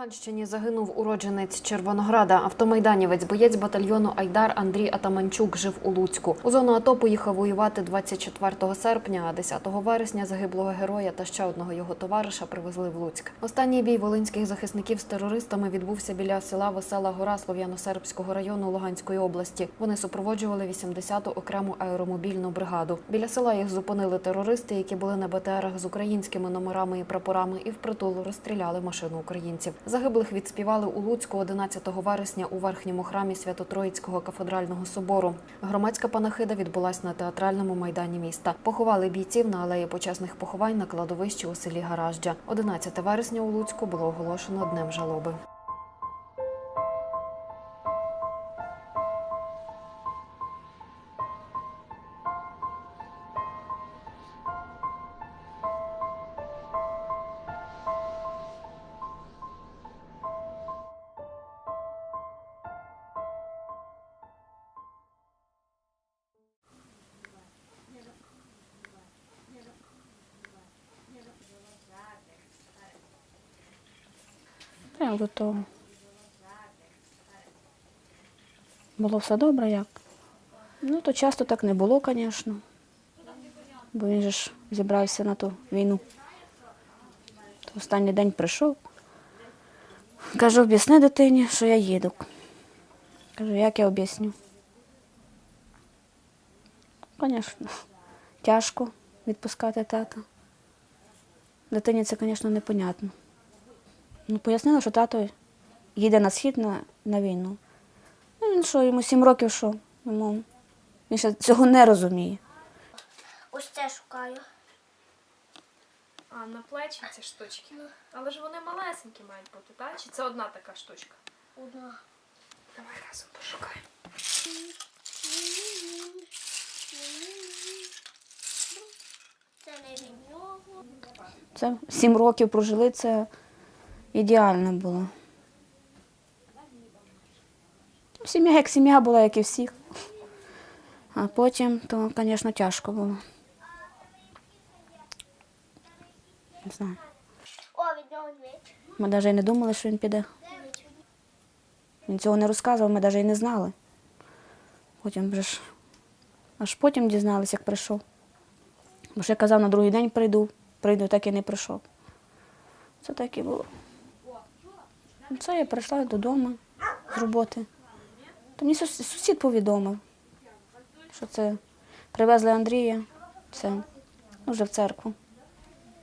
Луганщині загинув уродженець Червонограда. Автомайданівець, боєць батальйону Айдар Андрій Атаманчук жив у Луцьку. У зону АТО поїхав воювати 24 серпня, а 10 вересня загиблого героя та ще одного його товариша привезли в Луцьк. Останній бій волинських захисників з терористами відбувся біля села Весела Гора Слов'яно-Сербського району Луганської області. Вони супроводжували 80-ту окрему аеромобільну бригаду. Біля села їх зупинили терористи, які були на БТРах з українськими номерами і прапорами, і впритул розстріляли машину українців. Загиблих відспівали у Луцьку 11 вересня у верхньому храмі Свято-Троїцького кафедрального собору. Громадська панахида відбулась на театральному майдані міста. Поховали бійців на алеї почесних поховань на кладовищі у селі Гаражджа. 11 вересня у Луцьку було оголошено днем жалоби. Прямо до того. Було все добре як. Ну, то часто так не було, звісно. Бо він же ж зібрався на ту війну. То останній день прийшов. Кажу, об'ясни дитині, що я їду. Кажу, як я об'ясню? Звісно, тяжко відпускати тата. Дитині це, звісно, непонятно. Ну, пояснила, що тато їде на схід на, на війну. Ну, він що, йому сім років що? Йому, він ще цього не розуміє. Ось це шукаю. А, на плечі ці штучки. Але ж вони малесенькі мають бути, так? Чи це одна така штучка? Одна. Давай разом пошукаємо. Це не від нього. Це сім років прожили, це ідеально було. Сім'я як сім'я була, як і всіх. А потім, то, звісно, тяжко було. Не знаю. Ми навіть не думали, що він піде. Він цього не розказував, ми навіть і не знали. Потім вже ж, аж потім дізналися, як прийшов. Бо я казав, на другий день прийду, прийду, так і не прийшов. Це так і було. Ну, Це я прийшла додому з роботи. То мені сусід повідомив, що це привезли Андрія, це ну, вже в церкву,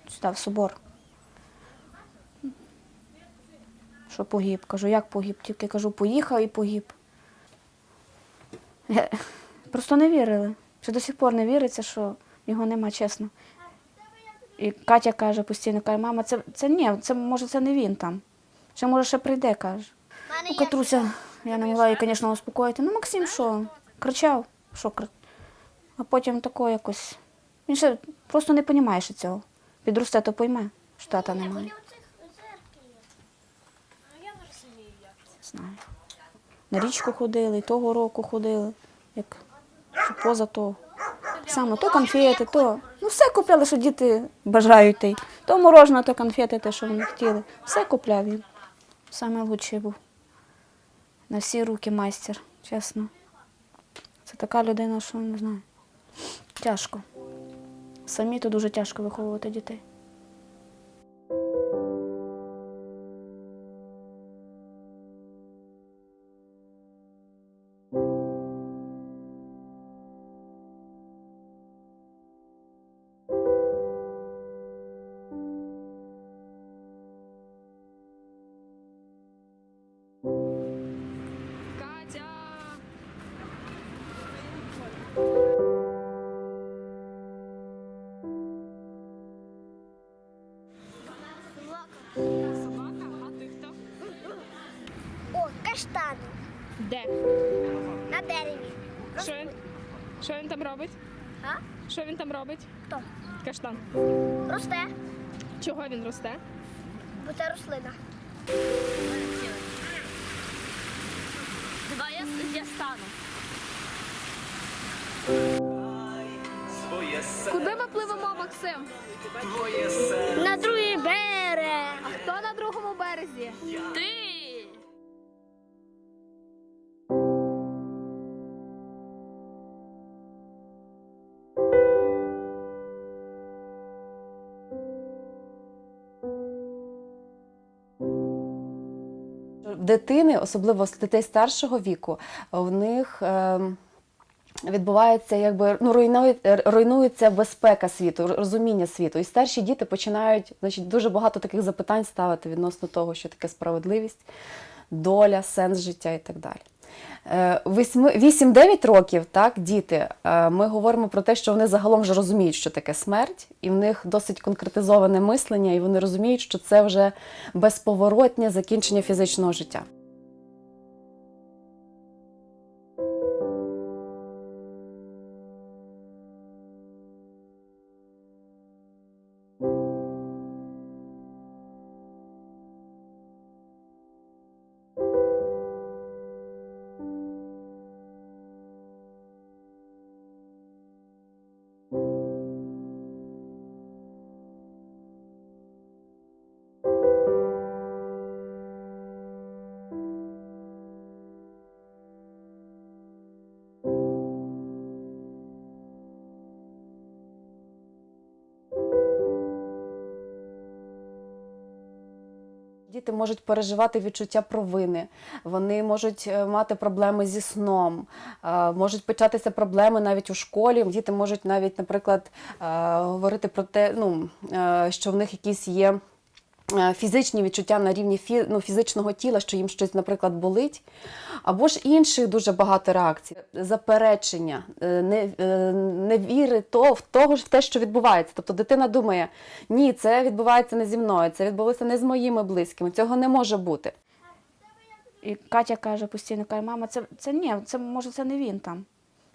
сюди, в собор. що погиб. Кажу, як погиб? Тільки кажу, поїхав і погиб. Просто не вірили. Ще до сих пор не віриться, що його нема, чесно. І Катя каже постійно, каже, мама, це, це ні, це може це не він там. Ще може ще прийде, каже. У Ну. Катруся, я не могла її, звісно, успокоїти. Ну, Максим що? Кричав, що кри... А потім тако якось. Він ще просто не розуміє ще цього. Підросте, то пойме, що тата немає. Знаю. На річку ходили, того року ходили, як що поза того. Само, то конфети, то. Ну, все купляли, що діти бажають. То мороженое, то конфети, те, що вони хотіли. Все купляв він. Саме лучший був. На всі руки майстер, чесно. Це така людина, що не знаю. Тяжко. Самі то дуже тяжко виховувати дітей. Що він там робить? А? Що він там робить? Хто? Каштан. Росте, Чого він росте? бо це рослина. Давай я, я стану. Куди ми пливемо, Максим? На другий берег. Хто на другому березі? Ти! Дитини, особливо дітей старшого віку, в них ем, відбувається якби ну руйнує, руйнується безпека світу, розуміння світу. І старші діти починають значить, дуже багато таких запитань ставити відносно того, що таке справедливість, доля, сенс життя і так далі. Е, восьми- 8-9 років, так, діти, е, ми говоримо про те, що вони загалом вже розуміють, що таке смерть, і в них досить конкретизоване мислення, і вони розуміють, що це вже безповоротнє закінчення фізичного життя. Діти можуть переживати відчуття провини, вони можуть е, мати проблеми зі сном, е, можуть початися проблеми навіть у школі. Діти можуть навіть, наприклад, е, говорити про те, ну, що в них якісь є. Е, Фізичні відчуття на рівні фі, ну, фізичного тіла, що їм щось, наприклад, болить, або ж інших дуже багато реакцій, заперечення, е, не, е, невіри то, в того в те, що відбувається. Тобто дитина думає, ні, це відбувається не зі мною, це відбулося не з моїми близькими, цього не може бути. І Катя каже постійно, каже, мама, це, це ні, це може це не він там.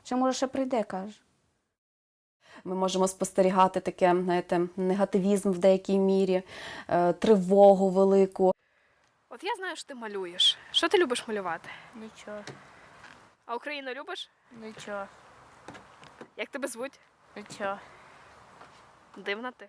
Ще може ще прийде, каже. Ми можемо спостерігати таке, знаєте, негативізм в деякій мірі, е, тривогу велику. От я знаю, що ти малюєш. Що ти любиш малювати? Нічого, А Україну любиш? нічого, Як тебе звуть? нічого. Дивна ти.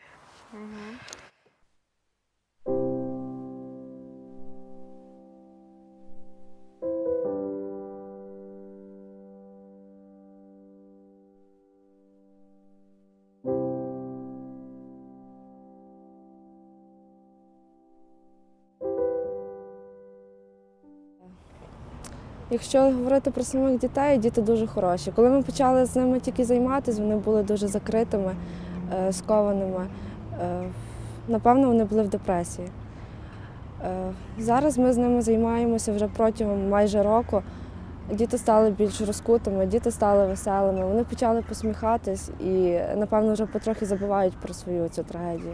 Якщо говорити про самих дітей, діти дуже хороші. Коли ми почали з ними тільки займатися, вони були дуже закритими, е, скованими. Е, Напевно, вони були в депресії. Е, Зараз ми з ними займаємося вже протягом майже року. Діти стали більш розкутими, діти стали веселими, вони почали посміхатись і, напевно, вже потрохи забувають про свою цю трагедію.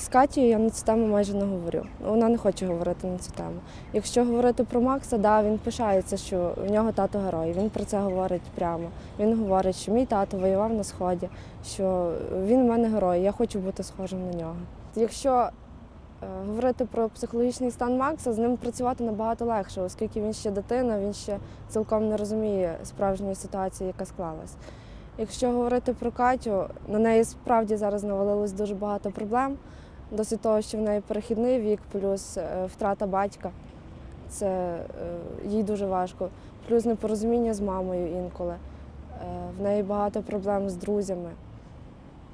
З Катією я на цю тему майже не говорю. Вона не хоче говорити на цю тему. Якщо говорити про Макса, да, він пишається, що в нього тато герой. Він про це говорить прямо. Він говорить, що мій тато воював на сході, що він в мене герой, я хочу бути схожим на нього. Якщо е, говорити про психологічний стан Макса, з ним працювати набагато легше, оскільки він ще дитина, він ще цілком не розуміє справжньої ситуації, яка склалась. Якщо говорити про Катю, на неї справді зараз навалилось дуже багато проблем. Досить того, що в неї перехідний вік, плюс е, втрата батька. Це е, їй дуже важко. Плюс непорозуміння з мамою інколи. Е, В неї багато проблем з друзями.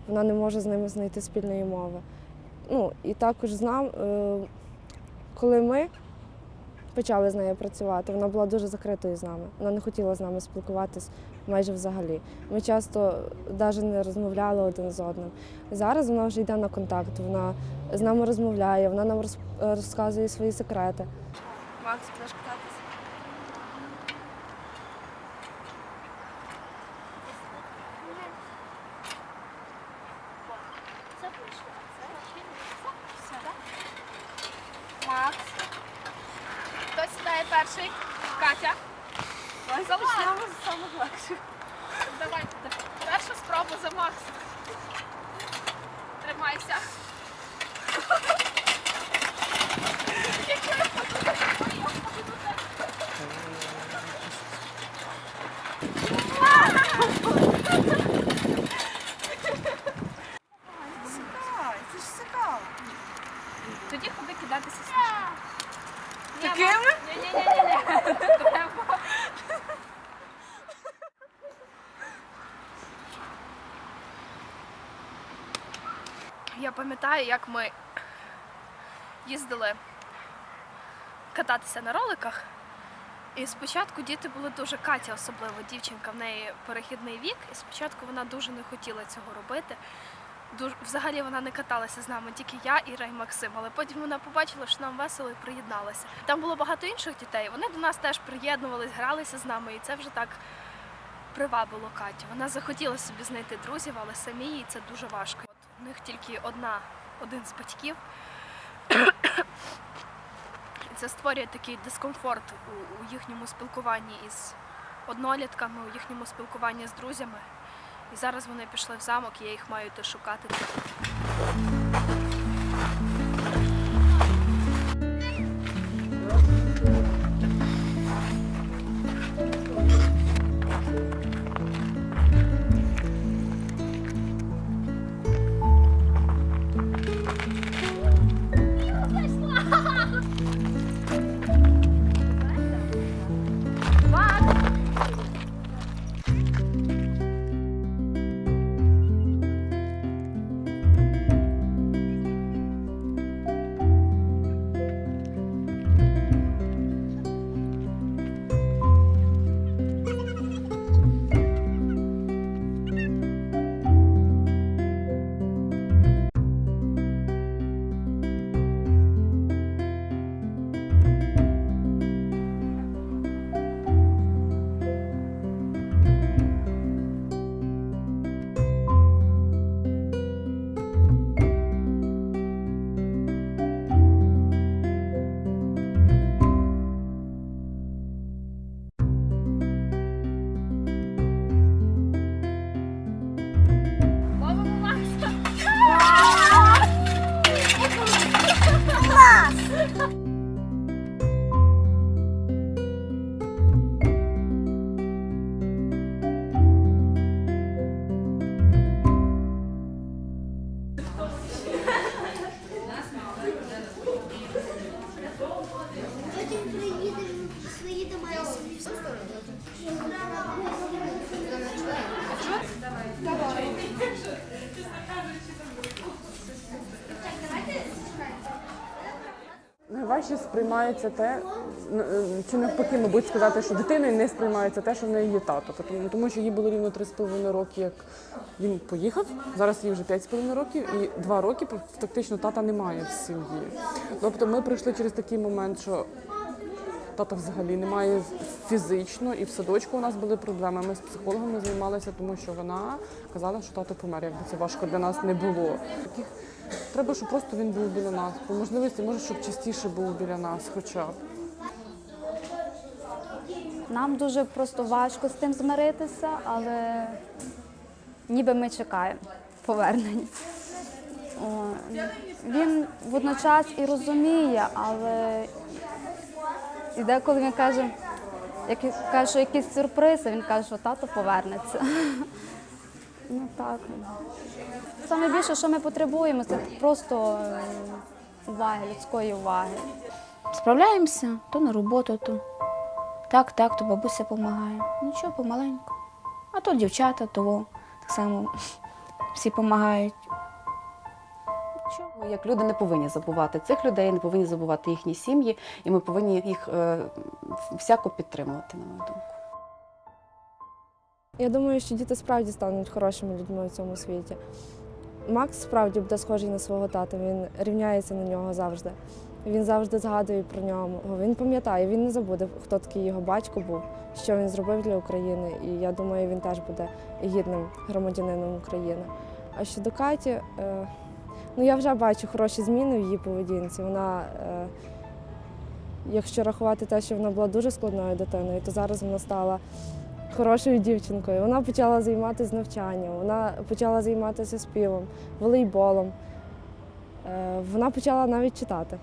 Вона не може з ними знайти спільної мови. Ну, і також з нам, коли ми почали з нею працювати, вона була дуже закритою з нами. Вона не хотіла з нами спілкуватись майже взагалі. Ми часто навіть не розмовляли один з одним. Зараз вона вже йде на контакт, вона з нами розмовляє, вона нам роз- розказує свої секрети. Макс. Катя. Почнемо з самих легших. Давайте. Перша спроба за Макса. Тримайся. Такими? Ні-ні-ні. Я пам'ятаю, як ми їздили кататися на роликах. І спочатку діти були дуже Катя, особливо дівчинка, в неї перехідний вік, і спочатку вона дуже не хотіла цього робити. Дуже, взагалі вона не каталася з нами, тільки я, Іра і Максим. Але потім вона побачила, що нам весело і приєдналася. Там було багато інших дітей. Вони до нас теж приєднувались, гралися з нами, і це вже так привабило Катю. Вона захотіла собі знайти друзів, але самі їй це дуже важко. От у них тільки одна, один з батьків. Це створює такий дискомфорт у, у їхньому спілкуванні із однолітками, у їхньому спілкуванні з друзями. І зараз вони пішли в замок, і я їх маю йти сприймається те, чи навпаки, мабуть, сказати, що дитиною не сприймається те, що в неї є тато. Тому, тому що їй було рівно 3,5 роки, як він поїхав. Зараз їй вже 5,5 років, і 2 роки фактично тата немає в сім'ї. Тобто ми пройшли через такий момент, що тата взагалі немає фізично, і в садочку у нас були проблеми. Ми з психологами займалися, тому що вона казала, що тато помер. Якби це важко для нас не було. Треба, щоб просто він був біля нас. По можливості, може, щоб частіше був біля нас, хоча б. Нам дуже просто важко з тим змиритися, але ніби ми чекаємо повернення. О, він водночас і розуміє, але і деколи він каже, як каже, що якийсь він каже, що тато повернеться. Ну так. Саме більше, що ми потребуємо, це просто е, уваги, людської уваги. Справляємося то на роботу, то так, так, то бабуся допомагає. Нічого, помаленьку. А то дівчата, то так само всі допомагають. Як люди не повинні забувати цих людей, не повинні забувати їхні сім'ї, і ми повинні їх е, всяко підтримувати, на мою думку. Я думаю, що діти справді стануть хорошими людьми в цьому світі. Макс справді буде схожий на свого тата, він рівняється на нього завжди. Він завжди згадує про нього. Він пам'ятає, він не забуде, хто такий його батько був, що він зробив для України. І я думаю, він теж буде гідним громадянином України. А щодо Каті, е, ну я вже бачу хороші зміни в її поведінці. Вона, е, якщо рахувати те, що вона була дуже складною дитиною, то зараз вона стала хорошою дівчинкою. Вона почала займатися навчанням, вона почала займатися співом, волейболом. Е, Вона почала навіть читати.